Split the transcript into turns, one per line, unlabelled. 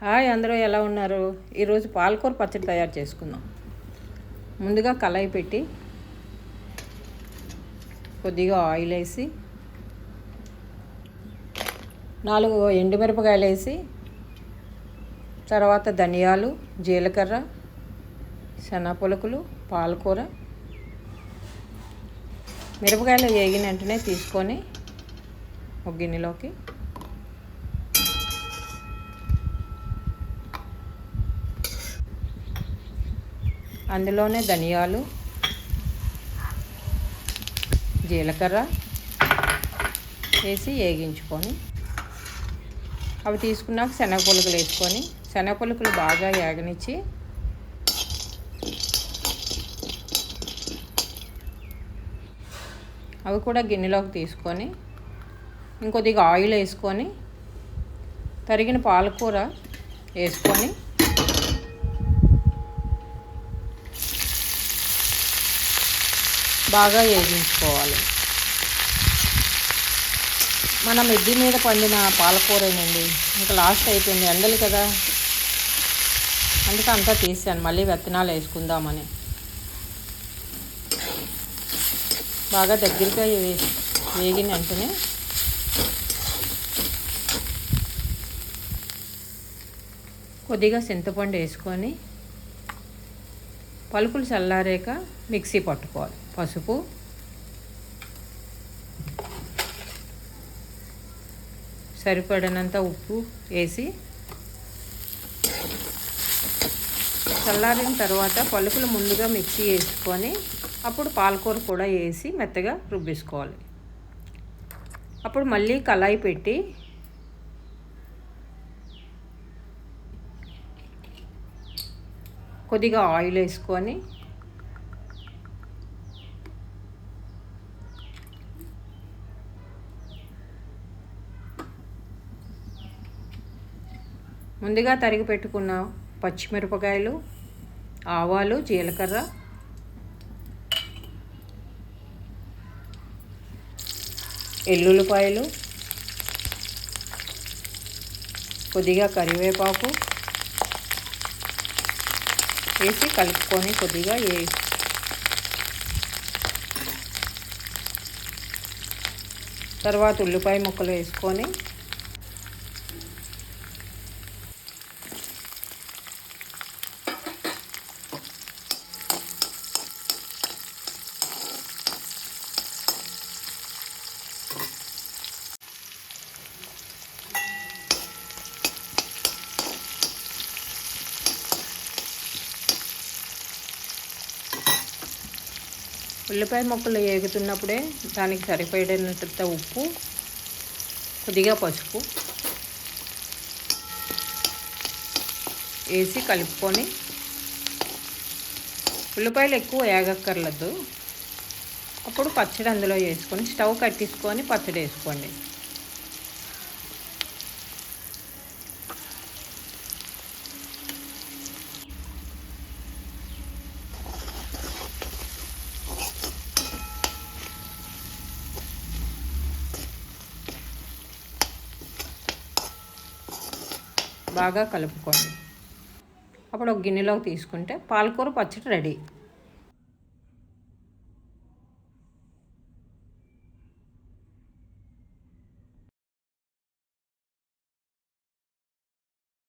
Hi అందరూ ఎలా ఉన్నారు? ఈరోజు పాలకూర పచ్చడి తయారు చేసుకుందాం. ముందుగా కళాయి పెట్టి కొద్దిగా ఆయిల్ వేసి నాలుగు ఎండుమిరపకాయలు వేసి తర్వాత ధనియాలు జీలకర్ర శనగపలుకులు పాలకూర. మిరపకాయలు వేగిన వెంటనే తీసుకొని ఒక గిన్నెలోకి అందులోనే ధనియాలు జీలకర్ర వేసి వేగించుకొని అవి తీసుకున్నాక శనగపులుకులు వేసుకొని శనగపులుకులు బాగా వేగనిచ్చి అవి కూడా గిన్నెలోకి తీసుకొని ఇంకొద్దిగా ఆయిల్ వేసుకొని తరిగిన పాలకూర వేసుకొని బాగా వేగించుకోవాలి మన మిద్ది మీద పండిన పాలకూరేనండి ఇంకా లాస్ట్ అయిపోయింది ఎండలు కదా. అందుకే అంతా తీసాను మళ్ళీ విత్తనాలు వేసుకుందామని. బాగా దగ్గరగా వేగిన వెంటనే కొద్దిగా చింతపండు వేసుకొని పలుకులు చల్లారాక మిక్సీ పట్టుకోవాలి. పసుపు. సరిపడినంత ఉప్పు వేసి చల్లారిన తర్వాత పలుకులు ముందుగా మిక్సీ వేసుకొని అప్పుడు పాలకూర కూడా వేసి మెత్తగా రుబ్బేసుకోవాలి. అప్పుడు మళ్ళీ కళాయి పెట్టి కొద్దిగా ఆయిల్ వేసుకొని ముందుగా తరిగి పెట్టుకున్న పచ్చిమిరపకాయలు ఆవాలు జీలకర్ర. ఎల్లుల్లిపాయలు. కొద్దిగా కరివేపాకు. వేసి కలుపుకొని కొద్దిగా ఏ తర్వాత ఉల్లిపాయ ముక్కలు వేసుకొని ఉల్లిపాయ ముక్కలు వేగుతున్నప్పుడే దానికి సరిపడినంత ఉప్పు కొద్దిగా పసుపు వేసి కలుపుకొని ఉల్లిపాయలు ఎక్కువ వేగక్కర్లేదు అప్పుడు పచ్చడి అందులో వేసుకొని స్టవ్ కట్టించుకొని పచ్చడి వేసుకోండి. బాగా కలుపుకోండి. అప్పుడు ఒక గిన్నెలోకి తీసుకుంటే పాలకూర పచ్చడి రెడీ.